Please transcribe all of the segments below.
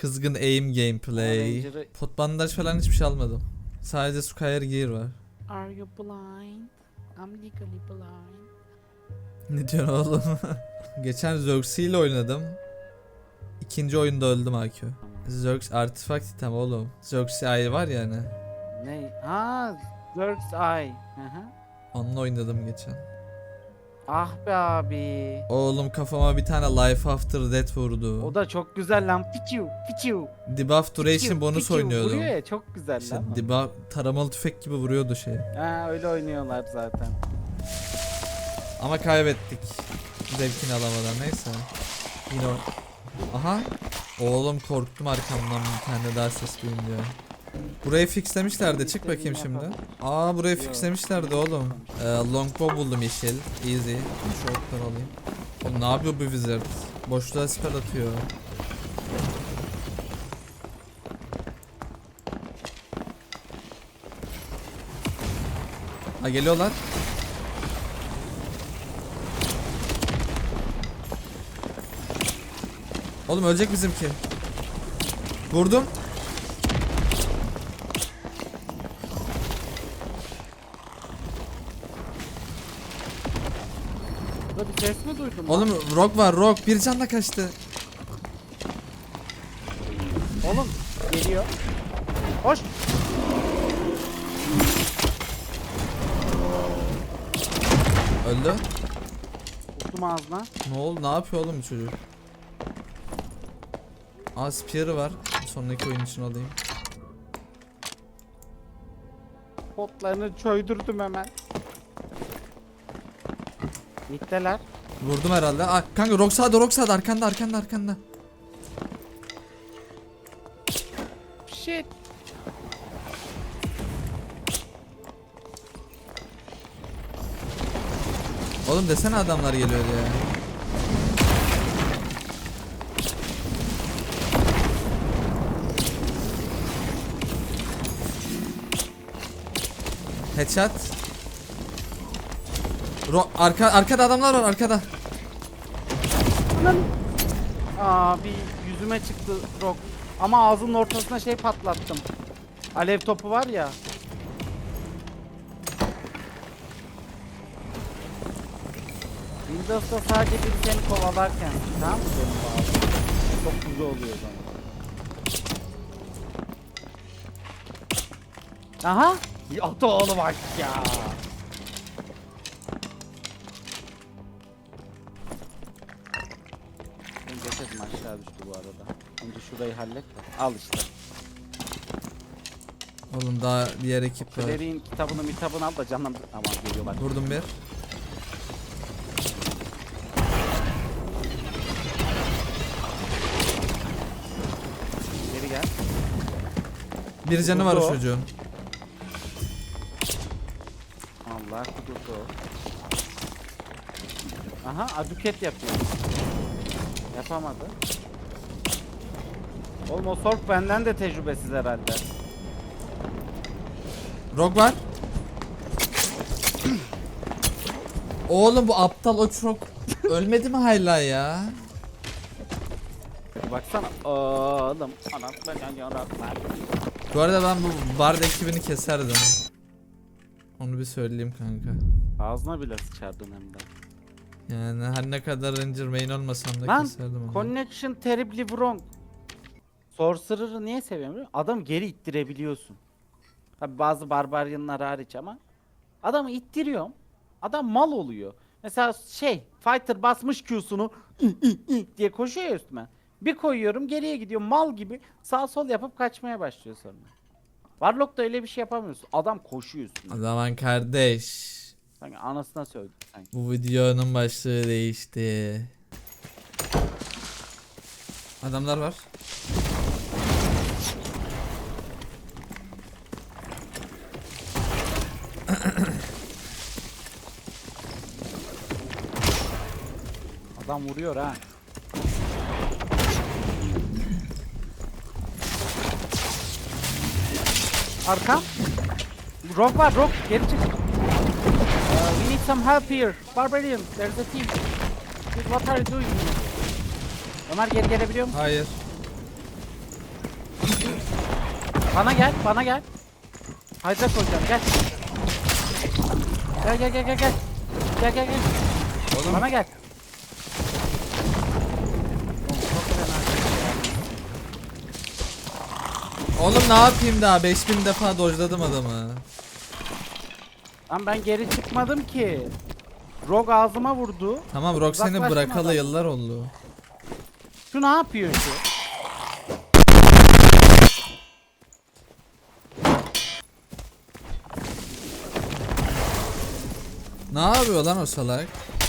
Kızgın aim gameplay. Ranger'ı- Pot bandaj falan hiçbir şey almadım. Sadece Squire gear var. Are you blind? I'm legally blind. Ne diyorsun oğlum? Geçen Zerxie ile oynadım. İkinci oyunda öldüm AQ. Zerx artifact item oğlum. Zerxie ay var ya hani. Ne? Ha, Zerg's Eye. Hı hı. Onunla oynadım geçen. Ah be abi. Oğlum kafama bir tane life after death vurdu. O da çok güzel lan. Piçu, piçu. Debuff duration bonus piçu. oynuyordum. Vuruyor ya çok güzel İşte lan. debuff taramalı tüfek gibi vuruyordu şey. Ha öyle oynuyorlar zaten. Ama kaybettik. Zevkini alamadan neyse. Yine o... Aha. Oğlum korktum arkamdan bir tane daha ses duyunca. Burayı fixlemişlerdi. Çık bakayım şimdi. Aa burayı fixlemişlerdi oğlum. Ee, longbow buldum yeşil. Easy. Okları alayım. Oğlum ne yapıyor bu wizard? Boşluğa spell atıyor. Ha geliyorlar. Oğlum ölecek bizimki. Vurdum. Lan? Oğlum rock var rock. Bir canla kaçtı. Oğlum geliyor. Hoş. Öldü. Tuttum ağzına. Ne oldu? Ne yapıyor oğlum bu çocuk? Aa spear'ı var. Sonraki oyun için alayım. Potlarını çöydürdüm hemen. Gittiler. Vurdum herhalde. Aa, kanka rock sağda arkanda arkanda arkanda. Shit. Oğlum desene adamlar geliyor ya. Headshot. Ro arka arkada adamlar var arkada. Abi yüzüme çıktı rock. Ama ağzının ortasına şey patlattım. Alev topu var ya. Windows'ta sadece biri seni kovalarken tamam mı benim bağlı? Çok güzel oluyor o zaman. Aha! Yata oğlu bak ya. Önce şurayı hallet de. Al işte. Oğlum daha diğer ekip var. Clary'in kitabını mitabını al da canım. Tamam geliyor bak. Vurdum bir. Geri gel. Bir canı var o Vurdu çocuğun. Allah kudurdu. Aha aduket yapıyor. Yapamadı. Oğlum o sork benden de tecrübesiz herhalde. Rock var. Oğlum bu aptal o çok ölmedi mi hala ya? Baksana. Oğlum. Anam ben yaraklar. Bu arada ben bu Bard ekibini keserdim. Onu bir söyleyeyim kanka. Ağzına bile sıçardın hem de. Yani her ne kadar Ranger main olmasam da Lan, keserdim onu. Connection terribly wrong. Sorcerer'ı niye seviyorum biliyor musun? Adam geri ittirebiliyorsun. Tabi bazı barbarianlar hariç ama. Adamı ittiriyorum. Adam mal oluyor. Mesela şey fighter basmış Q'sunu diye koşuyor ya üstüme. Bir koyuyorum geriye gidiyor mal gibi sağ sol yapıp kaçmaya başlıyor sonra. Warlock'ta öyle bir şey yapamıyorsun. Adam koşuyor üstüne. O zaman kardeş. Sanki anasına sövdü sanki. Bu videonun başlığı değişti. Adamlar var. Adam vuruyor ha. Arka. Rock var rock. Geri çık. Uh, we need some help here. Barbarian, there's a team. Dude, What are you doing? Ömer geri gelebiliyor musun? Hayır. Bana gel, bana gel. Hayda koyacağım, gel. Gel gel gel gel gel. Gel gel gel. Oğlum Bana gel. Oğlum ne yapayım daha 5000 defa dojladım adamı. Lan ben geri çıkmadım ki. Rog ağzıma vurdu. Tamam Rock seni Uzaklaştım bırakalı adam. yıllar oldu. Şu ne yapıyor şu? Ne yapıyor lan o salak?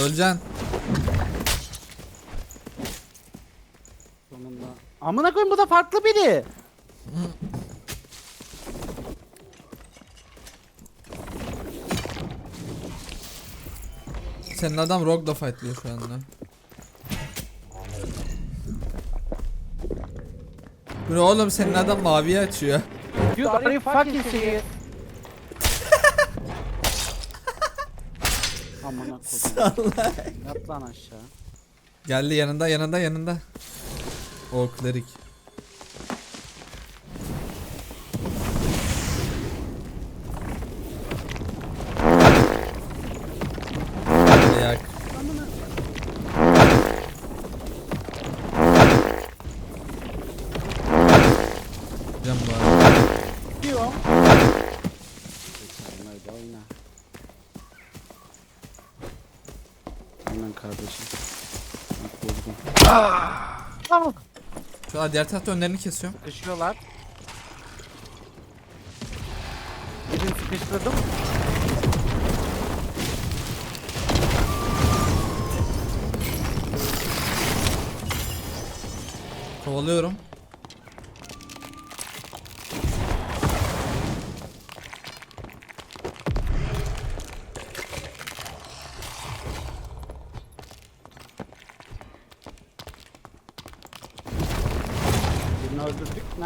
Öleceksin. Sonunda. Amına koyayım bu da farklı biri. Senin adam Rogue'la fightlıyor şu anda. Bu ne oğlum senin adam maviyi açıyor. Dude are you fucking serious? Amına koyayım. Salak. Yat lan aşağı. Geldi yanında yanında yanında. O klerik. Can var. Diyorum. Sen öyle oyna. Aynen kardeşim. Bak. Tamam. Şu an diğer tarafta önlerini kesiyorum. Sıkışıyorlar. Birini sıkıştırdım. Kovalıyorum.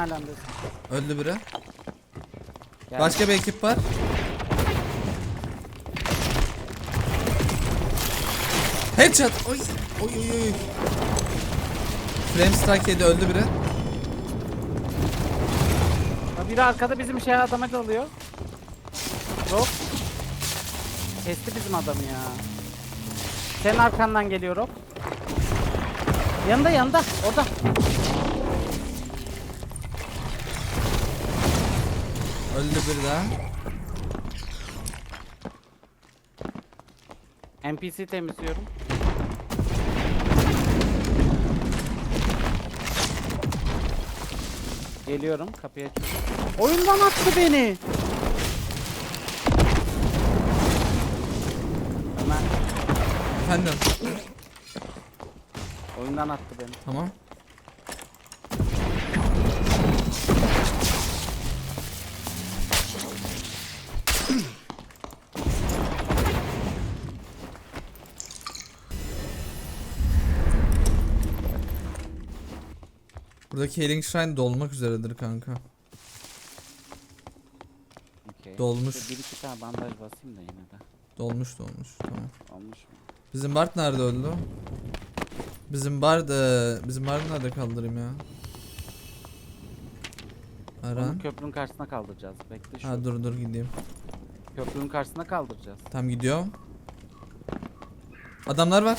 Alemdesin? Öldü biri. Gel. Başka bir ekip var. Headshot. Oy. Oy oy oy. Flame strike yedi öldü biri. Biri arkada bizim şey adama dalıyor. Rob. Kesti bizim adamı ya. Senin arkandan geliyor Rob. Yanında yanında. Orada. Öldü biri daha. NPC temizliyorum. Geliyorum kapıyı açıyorum. Oyundan attı beni. Ömer Efendim. oyundan attı beni. Tamam. Buradaki Healing Shrine dolmak üzeredir kanka. Okey. Dolmuş. Bir iki tane bandaj basayım da yine de. Dolmuş dolmuş. Tamam. Olmuş mu? Bizim Bart nerede öldü? Bizim Bart eee, bizim Bart nerede kaldırayım ya? Onu Aran. köprünün karşısına kaldıracağız. Bekle şu. Ha dur dur gideyim. Köprünün karşısına kaldıracağız. Tam gidiyorum. Adamlar var.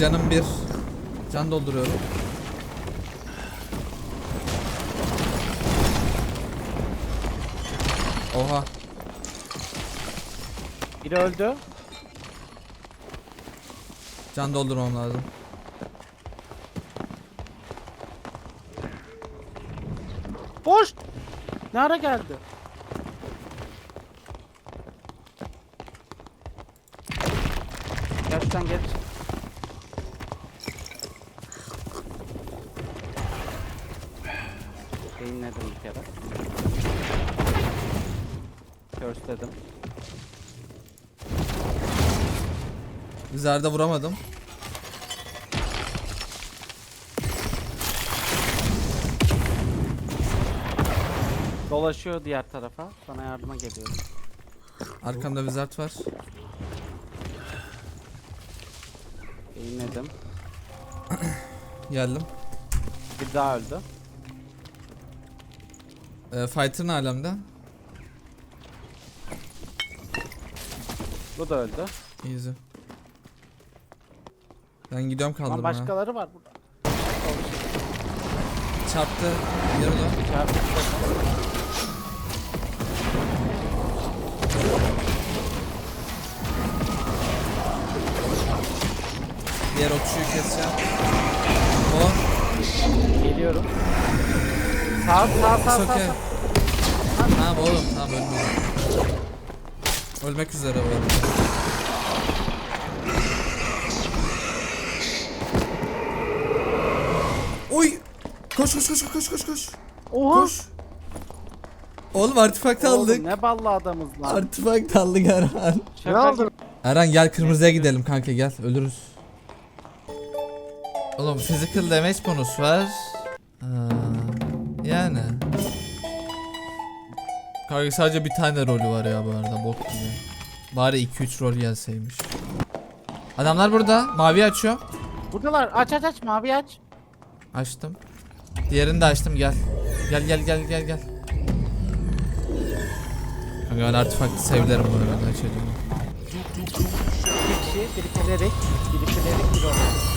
Canım bir. Can dolduruyorum. Oha. Biri öldü. Can doldurmam lazım. Boş. Ne ara geldi? Gerçekten geç. Beyinledim bir kere. Körsledim. Zerde vuramadım. Dolaşıyor diğer tarafa. Sana yardıma geliyorum. Arkamda wizard var. Eğilmedim. Geldim. Bir daha öldü. Ee, fighter'ın alemde. Bu da öldü. Easy. Ben gidiyorum Ama kaldırmaya. başkaları var burada. Çarptı. Geri dön. Çarptı. Diğer okçuyu keseceğim. O. Geliyorum. Sağ sağ sağ sağ. sağ. Tamam oğlum tamam ölmüyor. Ölmek üzere bu arada. Oy! Koş koş koş koş koş koş. Oha. Koş. Oğlum artifakt Oğlum aldık. ne ballı adamız lan. Artifakt aldık Erhan. Şaka aldın? Erhan gel kırmızıya gidelim kanka gel ölürüz. Oğlum physical damage bonus var. Kanka sadece bir tane rolü var ya bu arada bok gibi. Bari 2-3 rol gelseymiş. Adamlar burada. Mavi açıyor. Buradalar. Aç aç aç mavi aç. Açtım. Diğerini de açtım gel. Gel gel gel gel gel. Kanka ben artifaktı sevlerim bu arada açacağım. İki kişi biriktirerek biriktirerek bir oldu.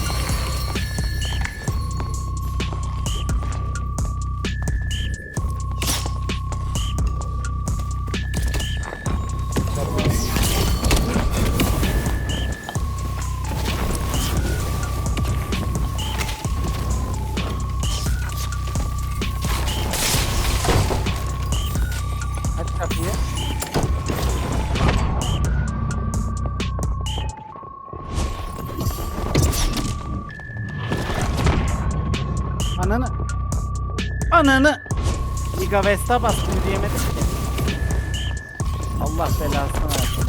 Ananı. Miga Vesta bastım diyemedim ki. Allah belasını versin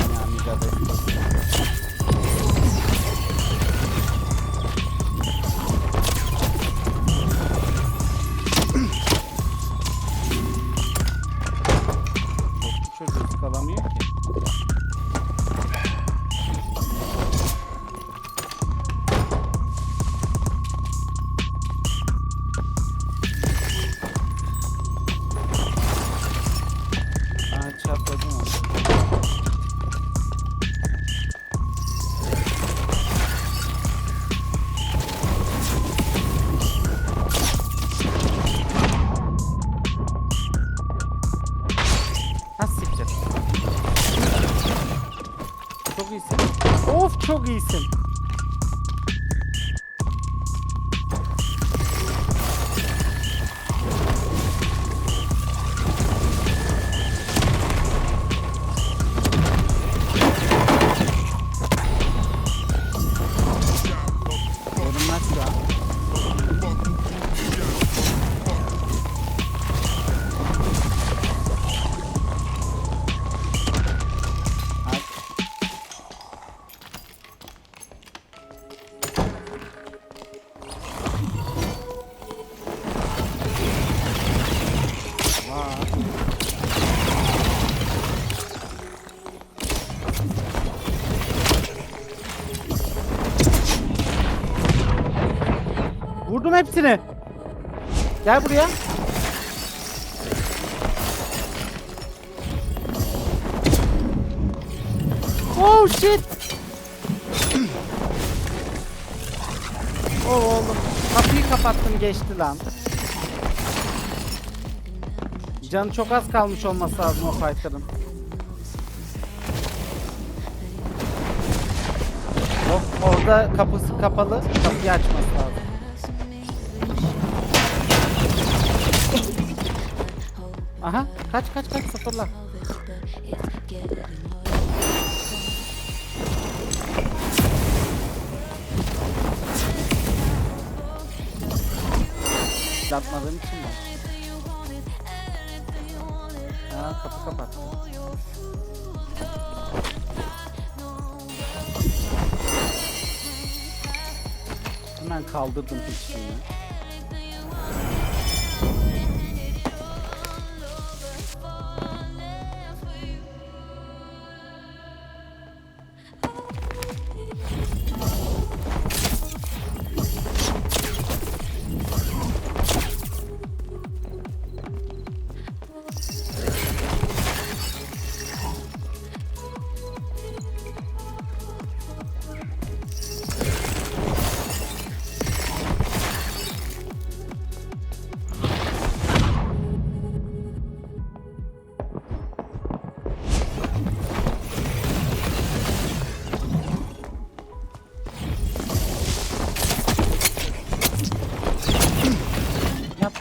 çok iyisin. Hepsini. Gel buraya. Oh shit. Oh oğlum. Kapıyı kapattım geçti lan. Canı çok az kalmış olması lazım o fighter'ın. Yok orada kapısı kapalı. Kapıyı açması Aha kaç kaç kaç sıfırla. Yapmadığım için mi? Ha kapı kapattı. Hemen kaldırdım hiçbirini.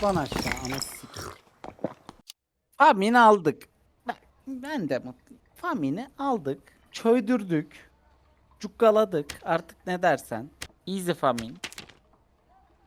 Yat lan aşağı anasını. Famini aldık. Ben, de mutluyum. Famini aldık. Çöydürdük. Cukkaladık. Artık ne dersen. Easy famin.